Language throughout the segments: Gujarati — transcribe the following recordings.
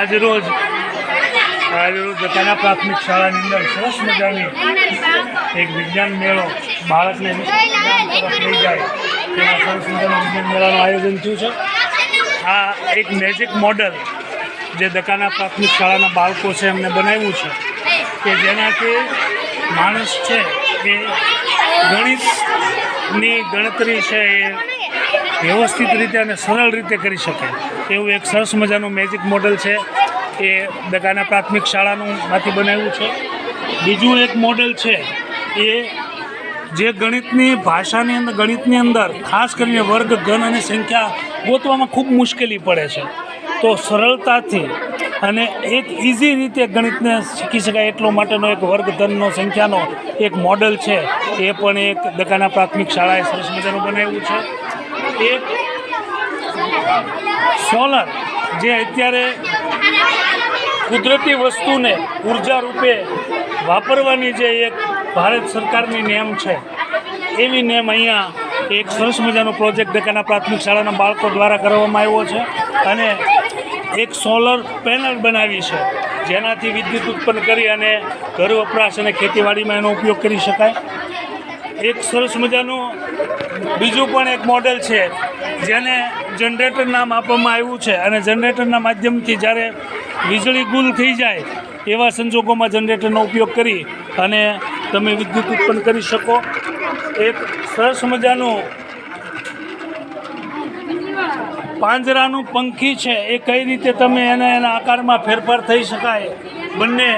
આજરોજ આજરોજ દત્તાના પ્રાથમિક શાળાની અંદર સરસ મજાની એક વિજ્ઞાન મેળો બાળકને લઈ જાય. તેના સરસ મજાના વિજ્ઞાન મેળાનું આયોજન થયું છે. આ એક મેજિક મોડલ જે દકાના પ્રાથમિક શાળાના બાળકો છે એમને બનાવ્યું છે. કે જેનાથી માણસ છે એ ગણિતની ગણતરી છે એ વ્યવસ્થિત રીતે અને સરળ રીતે કરી શકે. એવું એક સરસ મજાનું મેજિક મોડલ છે. એ દગાના પ્રાથમિક શાળાનું માંથી બનાવ્યું છે. બીજું એક મોડલ છે એ જે ગણિતની ભાષાની અંદર, ગણિતની અંદર, ખાસ કરીને વર્ગ, ઘન અને સંખ્યા ગોતવામાં ખૂબ મુશ્કેલી પડે છે. તો સરળતાથી અને એક ઇઝી રીતે ગણિતને શીખી શકાય એટલો માટેનો એક વર્ગ ધનનો સંખ્યાનો એક મોડલ છે. એ પણ એક દકાના પ્રાથમિક શાળાએ સરસ મજાનું બનાવ્યું છે. એક સોલર જે અત્યારે કુદરતી વસ્તુને ઊર્જા રૂપે વાપરવાની જે એક ભારત સરકારની નેમ છે, એવી નેમ અહીંયા એક સરસ મજાનો પ્રોજેક્ટ દકાના પ્રાથમિક શાળાના બાળકો દ્વારા કરવામાં આવ્યો છે અને એક સોલર પેનલ બનાવી છે, જેનાથી વિદ્યુત ઉત્પન્ન કરી અને ઘર વપરાશ અને ખેતીવાડીમાં એનો ઉપયોગ કરી શકાય. એક સરસ મજાનું બીજું પણ એક મોડેલ છે, જેને જનરેટર નામ આપવામાં આવ્યું છે. અને જનરેટરના માધ્યમથી જ્યારે વીજળી ગુલ થઈ જાય, એવા સંજોગોમાં જનરેટરનો ઉપયોગ કરી અને તમે વિદ્યુત ઉત્પન્ન કરી શકો. એક સરસ મજાનું પાંજરાનું પંખી છે, એ કઈ રીતે તમે એને એના આકારમાં ફેરફાર થઈ શકાય? બંને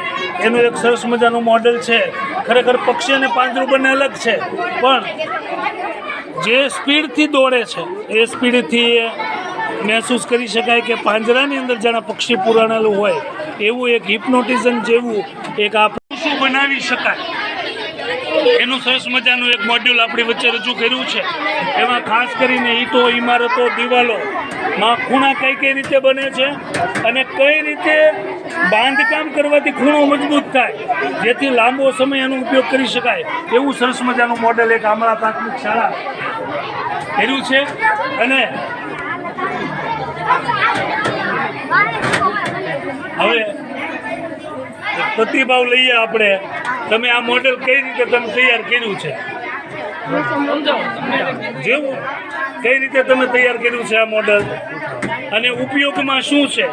એનું એક સરસ મજાનું મોડેલ છે. ખરેખર પક્ષી અને પાંજરું બંને અલગ છે. પણ જે સ્પીડથી દોડે છે, એ સ્પીડથી એ મહેસૂસ કરી શકાય કે પાંજરાની અંદર જાણે પક્ષી પુરાણેલું હોય, એવું એક હિપ્નોટિઝમ જેવું એક આ શું બનાવી શકાય. એનું સરસ મજાનું એક મોડ્યુલ આપણી વચ્ચે રજૂ કર્યું છે. એમાં ખાસ કરીને ઈટો ઇમારતો દિવાલો, માં ખૂણા કઈ કઈ રીતે બને છે અને કઈ રીતે બાંધકામ કરવાથી ખૂણો મજબૂત થાય, જેથી લાંબો સમય એનો ઉપયોગ કરી શકાય. એવું સરસ મજાનું મોડેલ એક આમળા પ્રાથમિક શાળા કર્યું છે અને હવે પ્રતિભાવ લઈએ આપણે. તમે આ મોડેલ કઈ રીતે તમે તૈયાર કર્યું છે? જેવું કઈ રીતે તમે તૈયાર કર્યું છે આ મોડેલ અને ઉપયોગમાં શું છે?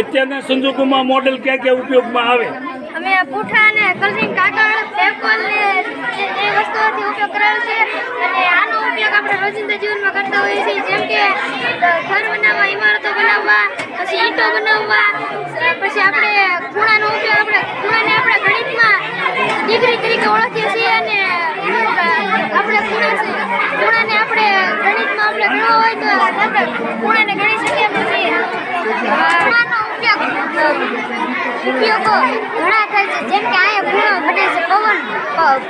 અત્યારના સંજોગોમાં મોડેલ ક્યાં ક્યાં ઉપયોગમાં આવે? અમે પૂઠા અને કલરિંગ કાગળ ફેવિકોલ ને એ ઉપયોગ કરાયો છે. અને આનો ઉપયોગ આપણે રોજિંદા જીવનમાં કરતા હોઈએ છીએ. જેમ કે ઘર બનાવવા ઇમારતો બનાવવા, પછી ઈંટો બનાવવા, પછી આપણે ખૂણાનો ઉપયોગ આપણે ખૂણાને આપણે ગણિતમાં ડિગ્રી તરીકે ઓળખીએ છીએ અને આપણે ખૂણા ખૂણાને આપણે ગણિતમાં આપણે ગણવા હોય તો આપણે ખૂણાને ગણી શકીએ છીએ ખૂણાનો ઉપયોગ ઉપયોગો ઘણા થાય છે. જેમ કે અહીંયા ખૂણો બને છે. પવન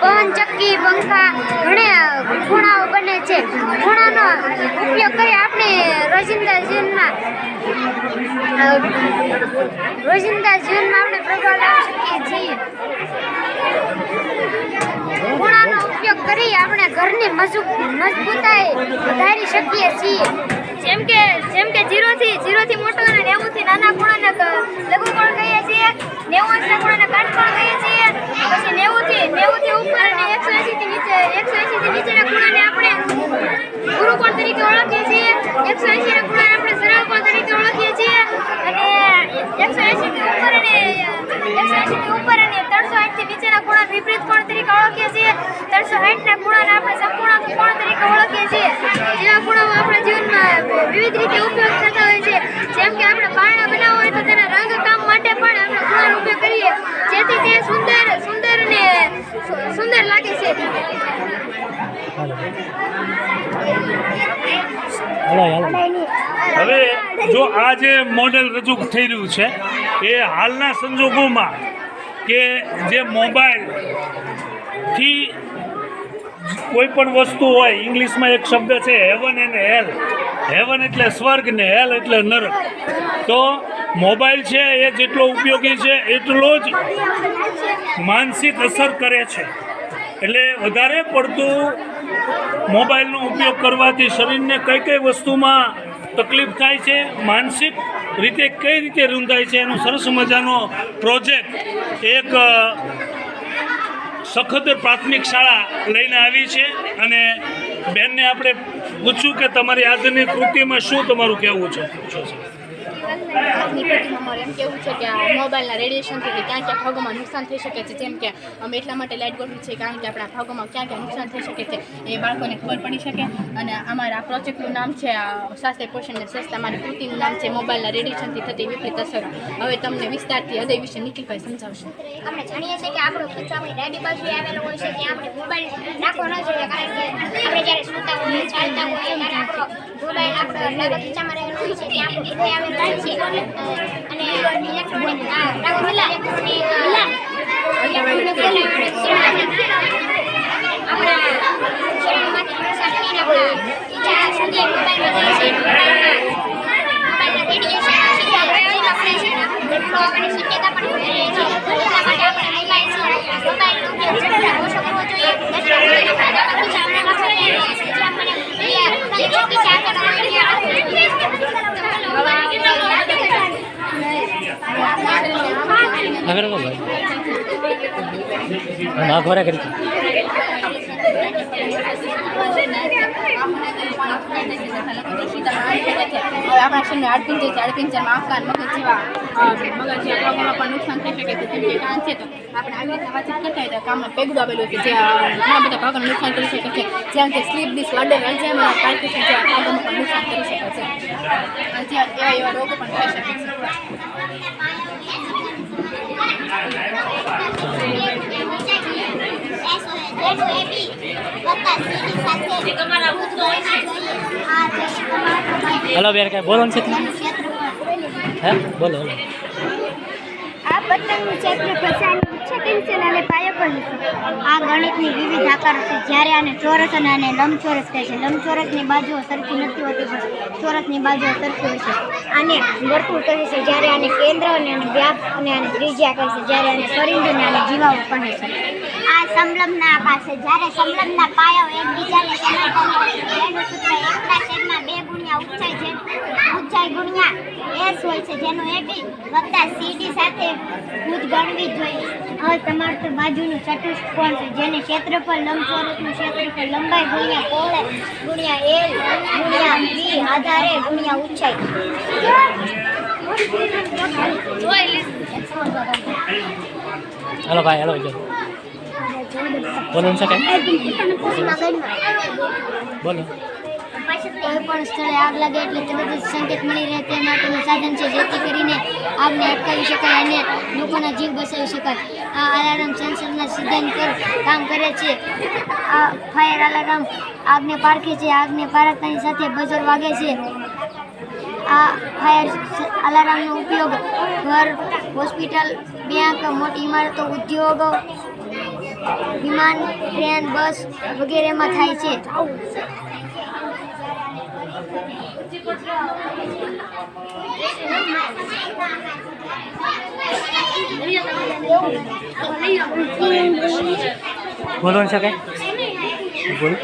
પવન ચક્કી, પંખા, ઘણા ખૂણાઓ બને છે. ખૂણાનો ઉપયોગ કરી આપણે રોજિંદા જીવનમાં રોજિંદા જીવનમાં આપણે પ્રભાવ લાવી શકીએ છીએ. ખૂણાનો ઉપયોગ કરી આપણે ઘરની મજબૂ, મજબૂતાઈ વધારી શકીએ છીએ. જેમ કે જેમ કે જીરોથી જીરોથી મોટો અને નેવુંથી નાના ખૂણાને છીએ નેવું અંશના ખૂણાને કાટકોણ કહીએ છીએ. પછી નેવુંથી નેવુંથી ઉપર અને એકસો એંશીથી નીચે એકસો એંસીથી નીચેના ખૂણાને આપણે ગુરુકોણ તરીકે ઓળખીએ છીએ. એકસો એંશીના ખૂણાને આપણે સરળ કોણ તરીકે ઓળખીએ છીએ અને એકસો એંશીથી ઉપર અને એકસો એંશીથી ઉપર અને ત્રણસો સાઠથી નીચેના ખૂણા વિપરીત કોણ તરીકે ઓળખીએ છીએ ત્રણસો સાઠના ખૂણાને આપણે સંપૂર્ણ કોણ તરીકે ઓળખીએ છીએ જેવા ખૂણાઓ આપણા જીવનમાં વિવિધ રીતે ઉપયોગ થતા હોય છે જેમ કે આપણે બારણા બનાવવા હોય તો તેના રંગકામ માટે પણ આપણે ખૂણાનો જેથી તે સુંદર સુંદર ને સુંદર લાગે છે. હવે જો આ જે મોડેલ રજૂ થઈ રહ્યું છે એ હાલના સંજોગોમાં કે જે મોબાઈલથી કોઈ પણ વસ્તુ હોય ઇંગ્લિશમાં એક શબ્દ છે હેવન એન્ડ હેલ હેવન એટલે સ્વર્ગ ને હેલ એટલે નરક. તો મોબાઈલ છે, એ જેટલો ઉપયોગી છે, એટલો જ માનસિક અસર કરે છે. એટલે વધારે પડતું મોબાઈલનો ઉપયોગ કરવાથી શરીરને કઈ કઈ વસ્તુમાં તકલીફ થાય છે, માનસિક રીતે કઈ રીતે રૂંધાય છે, એનો સરસ મજાનો પ્રોજેક્ટ એક સખત પ્રાથમિક શાળા લઈને આવી છે. અને બેનને આપણે પૂછ્યું કે તમારી આજની કૃતિમાં શું તમારું કહેવું છે. આજની પેઢીમાં મારે એમ કેવું છે કે આ મોબાઈલના રેડિયેશનથી ક્યાં ક્યાં ભાગોમાં નુકસાન થઈ શકે છે, જેમ કે અમે એટલા માટે લાઇટ ગોઠવી છે કારણ કે આપણા ભાગોમાં ક્યાં ક્યાં નુકસાન થઈ શકે છે, એ બાળકોને ખબર પડી શકે. અને અમારા પ્રોજેક્ટનું નામ છે સ્વાસ્થ્ય પોષણને સ્વસ્થ અમારી કૃતિનું નામ છે, મોબાઈલના રેડિયેશનથી થતી વિપરીત અસર. હવે તમને વિસ્તારથી હૃદય વિશે નિખિલભાઈ સમજાવશે. આપણે જાણીએ છીએ કે આપણો ખર્ચો આપણી ડાબી આવેલો હોય છે, ત્યાં આપણે મોબાઈલ રાખવો ન જોઈએ, કારણ કે આપણે જ્યારે સુતા હોઈએ, ચાલતા હોઈએ, ત્યારે આપણો આપણો ડાબા ખીચામાં રહેલો હોય છે ત્યાં આપણું આવેલું હોય છે અને ઇલેક્ટ્રોનિક આપણા શરીરમાંથી આપણા મોબાઈલમાં જાય છે મોબાઈલના રેડિયેશન સીધા બ્રેઇનમાં પડે છે બ્લડ આવવાની શક્યતા પણ વધી રહી છે એટલા માટે આપણે મોબાઈલ છે મોબાઈલનો ઉપયોગ જેટલો ઓછો કરવો જોઈએ જેટલો આપણે ડાબા ખીચામાં રાખવો જોઈએ જે આપણને એક શક્તિ ચાર આગળ બોલ ભાઈ ના ઘોરા કરી છે. છે જેવા મગજ જેવા પણ નુકસાન થઈ શકે છે જેમ કે કાન છે તો આપણે આવી રીતે વાતચીત કરતા હોય તો કામમાં પેગડું આવેલું છે જે ઘણા બધા ભાગોને નુકસાન કરી શકે છે. જેમ કે sleep disorder Alzheimer, Parkinson જેવા ભાગોને પણ નુકસાન કરી શકે છે. એવા એવા રોગો પણ થઈ શકે છે. હેલો બેન કાંઈ બોલવાનું છે તમને હે, બોલો આ પતંગનું ક્ષેત્ર પ્રસારનું ઉચ્ચ છે અને પાયો પણ છે. આ ગણિતની વિવિધ આકારો છે. જ્યારે આને ચોરસ અને આને લંબચોરસ કહે છે. લંબચોરસની બાજુઓ સરખી નથી હોતી, પણ ચોરસની બાજુઓ સરખી હોય છે. આને વર્તુળ કહે છે. જ્યારે આને કેન્દ્ર અને આને વ્યાપ અને આને ત્રિજ્યા કહે છે. જ્યારે આને પરિંદ અને આને જીવાઓ કહે છે. આ સંલગ્ન આકાર છે. જ્યારે સંલગ્નના પાયાઓ એકબીજાને સમાંતર હોય એનું સૂત્ર એકના છેદમાં બે ગુણ્યા ઊંચાઈ છે ઊંચાઈ ગુણ્યા એસ હોય છે જેનો એટી વત્તા સીડી સાથે ભૂજ ગણવી જોઈએ. હવે તમારું બાજુનું ચતુષ્કોણ છે જેને ક્ષેત્રફળ લંબચોરસનું ક્ષેત્રફળ લંબાઈ ગુણ્યા પહોળાઈ ગુણ્યા એલ ગુણ્યા બી આધારે ગુણ્યા ઊંચાઈ. હેલો ભાઈ હેલો જો. બોલો બોલો. કોઈ પણ સ્થળે આગ લાગે એટલે તરત જ સંકેત મળી રહે તે માટેનું સાધન છે, જેથી કરીને આગને અટકાવી શકાય અને લોકોના જીવ બચાવી શકાય. આ અલાર્મ સેન્સરના સિદ્ધાંત પર કામ કરે છે. આ ફાયર અલાર્મ આગને પારખે છે, આગને પારખતાની સાથે બજર વાગે છે. આ ફાયર અલાર્મનો ઉપયોગ ઘર હોસ્પિટલ બેંક મોટી ઇમારતો, ઉદ્યોગો, વિમાન, ટ્રેન, બસ વગેરેમાં થાય છે. બોલવાનું છે કાંઈ બોલો